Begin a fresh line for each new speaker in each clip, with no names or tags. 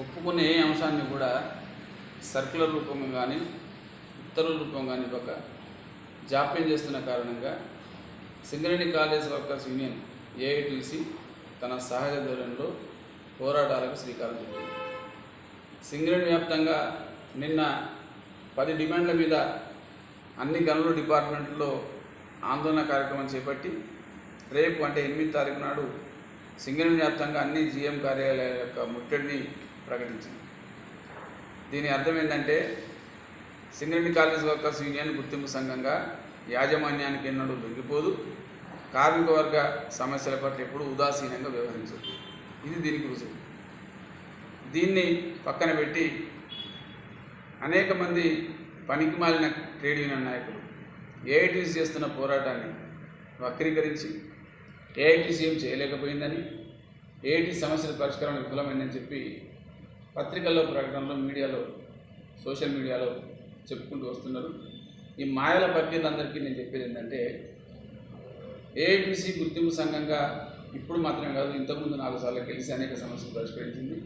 ఒప్పుకునే ఏ అంశాన్ని కూడా సర్కులర్ రూపం కానీ ఉత్తర్వుల రూపం కానీ ఇవ్వక జాప్యం చేస్తున్న కారణంగా Singareni college workers union AITC తన సహజ ధోరణిలో పోరాటాలకు శ్రీకారం చుట్టింది. సింగరేణి వ్యాప్తంగా నిన్న పది డిమాండ్ల మీద అన్ని గనుల డిపార్ట్మెంట్లో ఆందోళన కార్యక్రమం చేపట్టి రేపు అంటే ఎనిమిది తారీఖు నాడు సింగరేణి వ్యాప్తంగా అన్ని జీఎం కార్యాలయాల యొక్క ముట్టడిని ప్రకటించింది. దీని అర్థం ఏంటంటే సింగరేణి కాలేజ్ వర్కర్స్ యూనియన్ గుర్తింపు సంఘంగా యాజమాన్యానికి ఎన్నడూ లొంగిపోదు. కార్మిక వర్గ సమస్యల పట్ల ఎప్పుడూ ఉదాసీనంగా వ్యవహరించదు. ఇది దీనికి రుజువు. దీన్ని పక్కన పెట్టి అనేక మంది పనికి మాలిన ట్రేడ్ యూనియన్ నాయకులు ఏఐటీసీ చేస్తున్న పోరాటాన్ని వక్రీకరించి ఏఐటీసీ ఏం చేయలేకపోయిందని ఏఐటీ సమస్యల పరిష్కారం విఫలమైందని చెప్పి పత్రికల్లో ప్రకటనలో మీడియాలో సోషల్ మీడియాలో చెప్పుకుంటూ వస్తున్నారు. ఈ మాయల పత్రికలందరికీ నేను చెప్పేది ఏంటంటే ఏఐటీసీ గుర్తింపు సంఘంగా ఇప్పుడు మాత్రమే కాదు ఇంతకుముందు నాలుగు సార్లు గెలిచి అనేక సమస్యలు పరిష్కరించింది.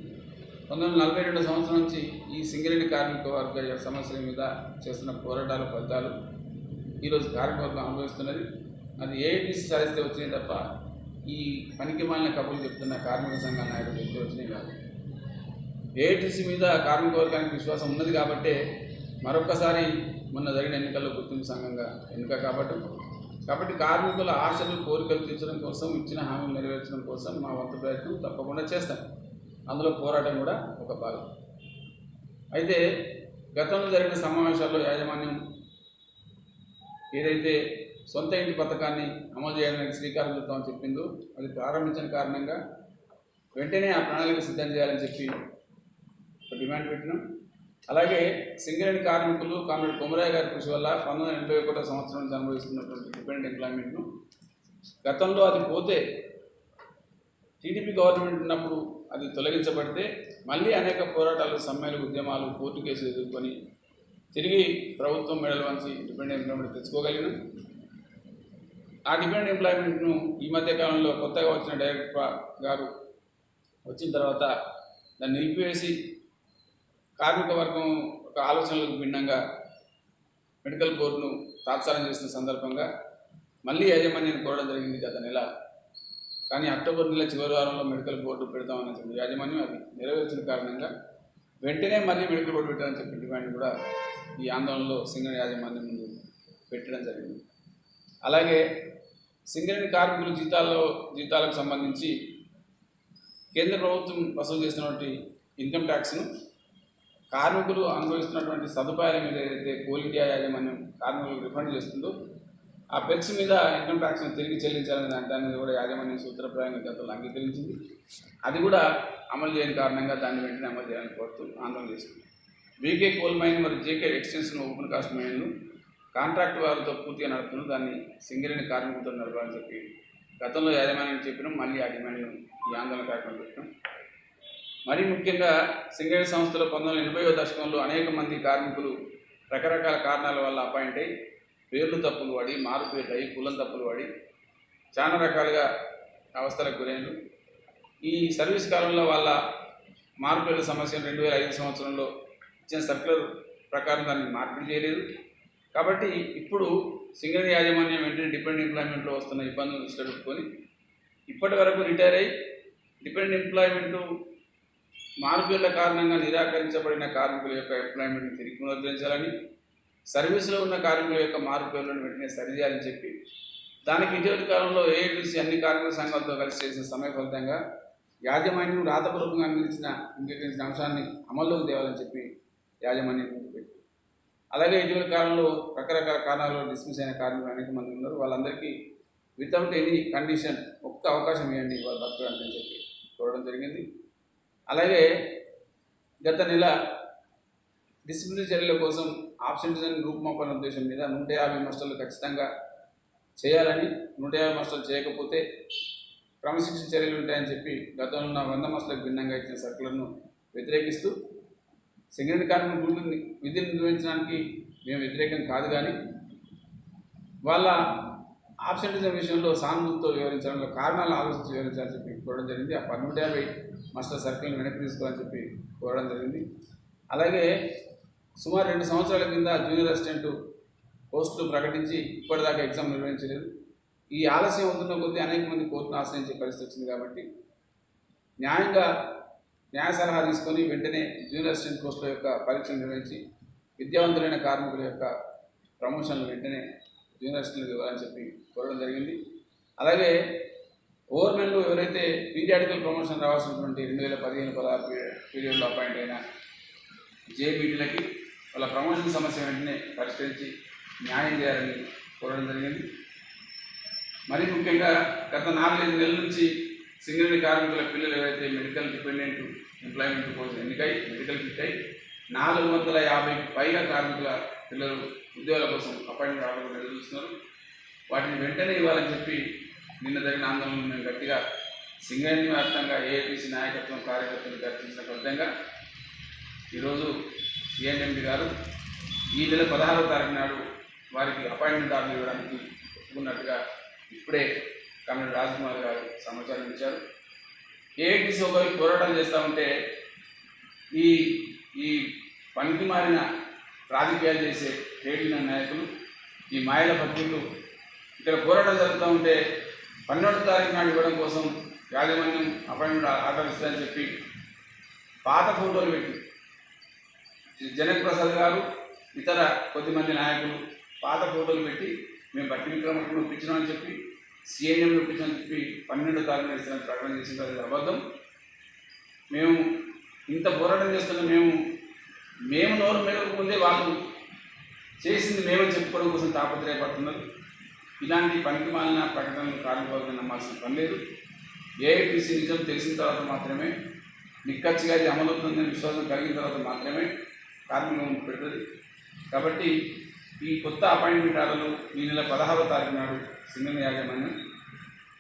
పంతొమ్మిది వందల నలభై రెండు సంవత్సరం నుంచి ఈ సింగరేణి కార్మిక వర్గ సమస్యల మీద చేస్తున్న పోరాటాల ఫలితాలు ఈరోజు కార్మికవర్గం అనుభవిస్తున్నది. అది ఏఐటీసీ సాధిస్తే వచ్చినాయి తప్ప ఈ పనికి మాలిన కబుర్లు చెప్తున్న కార్మిక సంఘ నాయకులు చెప్తే వచ్చినాయి కాదు. ఏఐటీసీ మీద కార్మిక వర్గానికి విశ్వాసం ఉన్నది కాబట్టే మరొక్కసారి మొన్న జరిగిన ఎన్నికల్లో గుర్తింపు సంఘంగా ఎన్నిక కాబట్టి కాబట్టి కార్మికుల ఆశలు కోరికలు తీర్చడం కోసం ఇచ్చిన హామీలు నెరవేర్చడం కోసం మా వంతు ప్రయత్నం తప్పకుండా చేస్తాం. అందులో పోరాటం కూడా ఒక భాగం. అయితే గతంలో జరిగిన సమావేశాల్లో యాజమాన్యం ఏదైతే సొంత ఇంటి పథకాన్ని అమలు చేయడానికి శ్రీకారం చుట్టామని చెప్పిందో అది ప్రారంభించిన కారణంగా వెంటనే ఆ ప్రణాళిక సిద్ధం చేయాలని చెప్పి డిమాండ్ పెట్టినాం. అలాగే సింగరేణి కార్మికులు కామ్రేడ్ కొమరయ్య గారి కృషి వల్ల పంతొమ్మిది వందల ఎనభై ఒకటో సంవత్సరం నుంచి అనుభవిస్తున్నటువంటి డిపెండెంట్ ఎంప్లాయ్మెంట్ను గతంలో అది పోతే టీడీపీ గవర్నమెంట్ ఉన్నప్పుడు అది తొలగించబడితే మళ్ళీ అనేక పోరాటాలు సమ్మెలు ఉద్యమాలు కోర్టు కేసులు ఎదుర్కొని తిరిగి ప్రభుత్వం మెడల్ వంచి డిపెండెంట్ ఎంప్లాయ్మెంట్ తెచ్చుకోగలిగినాం. ఆ డిపెండెంట్ ఎంప్లాయ్మెంట్ను ఈ మధ్య కాలంలో కొత్తగా వచ్చిన డైరెక్టర్ గారు వచ్చిన తర్వాత దాన్ని నిలిపివేసి కార్మిక వర్గం ఒక ఆలోచనలకు భిన్నంగా మెడికల్ బోర్డును తాత్సారం చేసిన సందర్భంగా మళ్ళీ యాజమాన్యాన్ని కోరడం జరిగింది గత నెల. కానీ అక్టోబర్ నెల చివరి వారంలో మెడికల్ బోర్డు పెడతామని చెప్పి యాజమాన్యం అది నెరవేర్చిన కారణంగా వెంటనే మళ్ళీ మెడికల్ బోర్డు పెట్టాలని చెప్పి డిమాండ్ కూడా ఈ ఆందోళనలో సింగరేణి యాజమాన్యం ముందు పెట్టడం జరిగింది. అలాగే సింగరేణి కార్మికుల జీతాల్లో జీతాలకు సంబంధించి కేంద్ర ప్రభుత్వం వసూలు చేసినటువంటి ఇన్కమ్ ట్యాక్స్ను కార్మికులు అనుభవిస్తున్నటువంటి సదుపాయాల మీద ఏదైతే కోల్ ఇండియా యాజమాన్యం కార్మికులకు రిఫండ్ చేస్తుందో ఆ పెన్స్ మీద ఇన్కమ్ ట్యాక్స్ను తిరిగి చెల్లించాలని దాని దాని మీద కూడా యాజమాన్యం సూత్రప్రాయంగా గతంలో అంగీకరించింది. అది కూడా అమలు చేయని కారణంగా దాన్ని వెంటనే అమలు చేయాలని కోరుతూ ఆందోళన చేసింది బీకే కోల్ మైన్ మరియు జేకే ఎక్స్టెన్షన్ ఓపెన్ కాస్ట్ మైన్లు కాంట్రాక్ట్ వారితో పూర్తిగా నడుపుతున్న దాన్ని సింగరేణి కార్మికులతో నడపాలని చెప్పి గతంలో యాజమాన్యం చెప్పినాం. మళ్ళీ ఆ డిమాండ్ను ఈ ఆందోళన కార్యక్రమం పెట్టినాం. మరీ ముఖ్యంగా సింగరేణి సంస్థలో పంతొమ్మిది వందల ఎనభైవ దశకంలో అనేక మంది కార్మికులు రకరకాల కారణాల వల్ల అపాయింట్ అయ్యి పేర్లు తప్పులు పడి మారు పేర్లు అయ్యి కులం తప్పులు పడి చాలా రకాలుగా అవస్థలకు గురైనరు. ఈ సర్వీస్ కాలంలో వాళ్ళ మార్పుల సమస్యను రెండు వేల ఐదు సంవత్సరంలో ఇచ్చిన సర్కులర్ ప్రకారం దాన్ని మార్పిడి చేయలేదు. కాబట్టి ఇప్పుడు సింగరేణి యాజమాన్యం వెంటనే డిపెండెంట్ ఎంప్లాయ్మెంట్లో వస్తున్న ఇబ్బందులు దృష్టిలో పెట్టుకొని ఇప్పటి వరకు రిటైర్ అయ్యి డిపెండెంట్ ఎంప్లాయ్మెంటు మార్పుల కారణంగా నిరాకరించబడిన కార్మికుల యొక్క ఎంప్లాయ్మెంట్ని తిరిగి పునరుద్ధరించాలని సర్వీసులో ఉన్న కార్మికుల యొక్క మార్పులను వెంటనే సరిచేయాలని చెప్పి దానికి ఇటీవలి కాలంలో ఏఐటీసీ అన్ని కార్మిక సంఘాలతో కలిసి చేసిన సమయ ఫలితంగా యాజమాన్యం రాతపూర్వకంగా అందించిన అంగీకరించిన అంశాన్ని అమల్లోకి తేవాలని చెప్పి యాజమాన్యం పెట్టింది. పెట్టి అలాగే ఇటీవల కాలంలో రకరకాల కారణాలలో డిస్మిస్ అయిన కార్మికులు అనేక మంది ఉన్నారు. వాళ్ళందరికీ వితౌట్ ఎనీ కండిషన్ ఒక్క అవకాశం ఇవ్వండి వాళ్ళు బతకడానికి అని చెప్పి చూడడం జరిగింది. అలాగే గత నెల డిసిప్లినరీ చర్యల కోసం ఆబ్సెంటిజం రూపుమాపన ఉద్దేశం మీద నూట యాభై మాస్టర్లు ఖచ్చితంగా చేయాలని నూట యాభై మాస్టర్లు చేయకపోతే క్రమశిక్షణ చర్యలు ఉంటాయని చెప్పి గతంలో ఉన్న వంద మాస్టర్లకు భిన్నంగా ఇచ్చిన సర్కులను వ్యతిరేకిస్తూ సింగరేణి కార్మికులు విధులు విధులు నిర్వహించడానికి మేము వ్యతిరేకం కాదు కానీ వాళ్ళ ఆబ్సెంటిజం విషయంలో సానుభూతితో వివరించడంలో కారణాలు ఆలోచించి వివరించాలని చెప్పి కోరడం జరిగింది. ఆ నూట యాభై మాస్టర్ సర్కిల్ని వెనక్కి తీసుకోవాలని చెప్పి కోరడం జరిగింది. అలాగే సుమారు రెండు సంవత్సరాల కింద జూనియర్ అసిస్టెంట్ పోస్టులు ప్రకటించి ఇప్పటిదాకా ఎగ్జామ్ నిర్వహించలేదు. ఈ ఆలస్యం అవుతున్న కొద్దీ అనేక మంది కోర్టును ఆశ్రయించే పరిస్థితి వచ్చింది కాబట్టి న్యాయంగా న్యాయ సలహా తీసుకొని వెంటనే జూనియర్ అసిస్టెంట్ పోస్టుల యొక్క పరీక్షలు నిర్వహించి విద్యావంతులైన కార్మికుల యొక్క ప్రమోషన్లు వెంటనే జూనియర్ అసిస్టెంట్లకు ఇవ్వాలని చెప్పి కోరడం జరిగింది. అలాగే ఓవర్మెన్లు ఎవరైతే పీరియాడికల్ ప్రమోషన్ రావాల్సినటువంటి రెండు వేల పదిహేను పదహారు పీరియడ్లో అపాయింట్ అయిన జేబీటీలకి వాళ్ళ ప్రమోషన్ సమస్య వెంటనే పరిష్కరించి న్యాయం చేయాలని కోరడం జరిగింది. మరి ముఖ్యంగా గత నాలుగైదు నెలల నుంచి సింగరేణి కార్మికుల పిల్లలు ఎవరైతే మెడికల్ డిపెండెంట్ ఎంప్లాయ్మెంట్ కోసం ఎన్నికై మెడికల్ ఫిట్ అయి నాలుగు వందల యాభై పైగా కార్మికుల పిల్లలు ఉద్యోగాల కోసం అపాయింట్మెంట్ రావడం ఎదురు చూస్తున్నారు వాటిని వెంటనే ఇవ్వాలని చెప్పి నిన్న జరిగిన ఆందోళనలు మేము గట్టిగా సింగరేణి వ్యాప్తంగా ఏఐటీసీ నాయకత్వం కార్యకర్తలు చర్చించిన ఫలితంగా ఈరోజు సిఎన్ఎండి గారు ఈ నెల పదహారవ తారీఖు నాడు వారికి అపాయింట్మెంట్ ఆర్డర్ ఇవ్వడానికి ఒప్పుకున్నట్టుగా ఇప్పుడే కమిషనర్ రాజ్కుమార్ గారు సమాచారం ఇచ్చారు. ఏఐటీసీ ఒకవైపు పోరాటం చేస్తూ ఉంటే ఈ ఈ పనికి మారిన రాజకీయాలు చేసే ట్రేడ్ యూనియన్ నాయకులు ఈ మాయల పత్రికలు ఇక్కడ పోరాటం జరుగుతూ ఉంటే పన్నెండు తారీఖు నాడు ఇవ్వడం కోసం యాజమాన్యం అపాయింట్మెంట్ ఆర్డర్ చెప్పి పాత ఫోటోలు పెట్టి జనక్ ప్రసాద్ గారు ఇతర కొద్దిమంది నాయకులు పాత ఫోటోలు పెట్టి మేము బట్టి విక్రమకు నొప్పించినామని చెప్పి సీఎన్ఎం ఒప్పించామని చెప్పి పన్నెండో తారీఖున ఇస్తామని ప్రకటన చేసిన అది అబద్ధం. మేము ఇంత పోరాటం చేస్తున్న మేము మేము నోరు మేరకు ముందే వాళ్ళు చేసింది మేమని చెప్పుకోవడం కోసం తాపత్రయపడుతున్నారు. ఇలాంటి పనికి మాలిన ప్రకటనలు కార్మికవర్గం నమ్మాల్సిన పని లేదు. ఏఐపిసి నిజం తెలిసిన తర్వాత మాత్రమే నిక్కచ్చిగా ఇది అమలవుతుందనే విశ్వాసం కలిగిన తర్వాత మాత్రమే కార్మికం పెడుతుంది కాబట్టి ఈ కొత్త అపాయింట్మెంట్ ఆర్డర్లు ఈ నెల పదహారవ తారీఖు నాడు సింగల్ యాజమాన్యం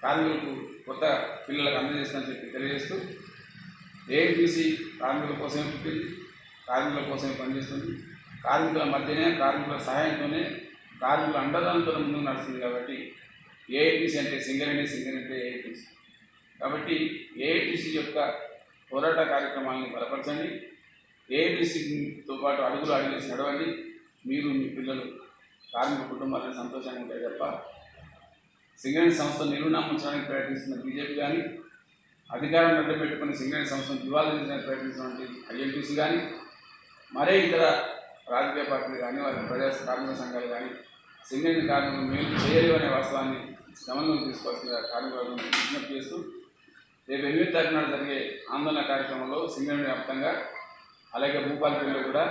కార్మికులకు కొత్త పిల్లలకు అందజేస్తానని చెప్పి తెలియజేస్తూ ఏఐపిసి కార్మికుల కోసమే పుట్టింది కార్మికుల కోసమే పనిచేస్తుంది. కార్మికుల మధ్యనే కార్మికుల సహాయంతోనే కార్మికుల అండదానంతో ముందుకు నడుస్తుంది కాబట్టి ఏఐటీసీ అంటే సింగరేణి సింగరేణి అంటే ఏఐటీసీ కాబట్టి ఏఐటీసీ యొక్క పోరాట కార్యక్రమాలను బలపరచండి. ఏఐటీసీతో పాటు అడుగులు అడిగేసి నడవండి. మీరు మీ పిల్లలు కార్మిక కుటుంబాలను సంతోషంగా ఉంటాయి తప్ప సింగరేణి సంస్థ నిర్వహణించడానికి ప్రయత్నిస్తున్న బీజేపీ కానీ అధికారం అడ్డం పెట్టుకుని సింగరేణి సంస్థను దివాళించడానికి ప్రయత్నిస్తున్నటువంటి ఐఎన్టీసీ కానీ మరే ఇతర రాజకీయ పార్టీలు కానీ వారి ప్రజా కార్మిక సంఘాలు కానీ సింగరేణి కార్మికులు మేలు చేయలేవు అనే వాస్తవాన్ని గమనంలోకి తీసుకోవాల్సిన కార్మికులను విజ్ఞప్తి చేస్తూ రేపు ఎనిమిది తారీఖు నాడు జరిగే ఆందోళన కార్యక్రమంలో సింగరేణి వ్యాప్తంగా అలాగే భూపాలపల్లిలో కూడా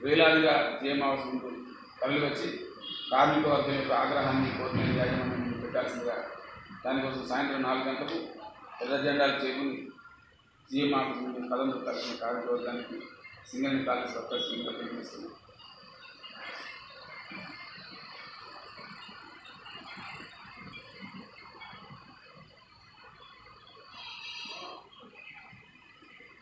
వేలాదిగా జయమావసం ఉంటుంది తరలి వచ్చి కార్మిక వర్గం యొక్క ఆగ్రహాన్ని కోరుకునే యాజమాన్యం పెట్టాల్సిందిగా దానికోసం సాయంత్రం నాలుగు గంటలకు ఎర్ర జెండాలు చేకుని జీఎం ఆఫీస్ ముందు కథం పెట్టాల్సిన కార్మిక వర్గానికి సింగరేణి కాలేజ్ వర్కర్స్ పిలుపునిస్తుంది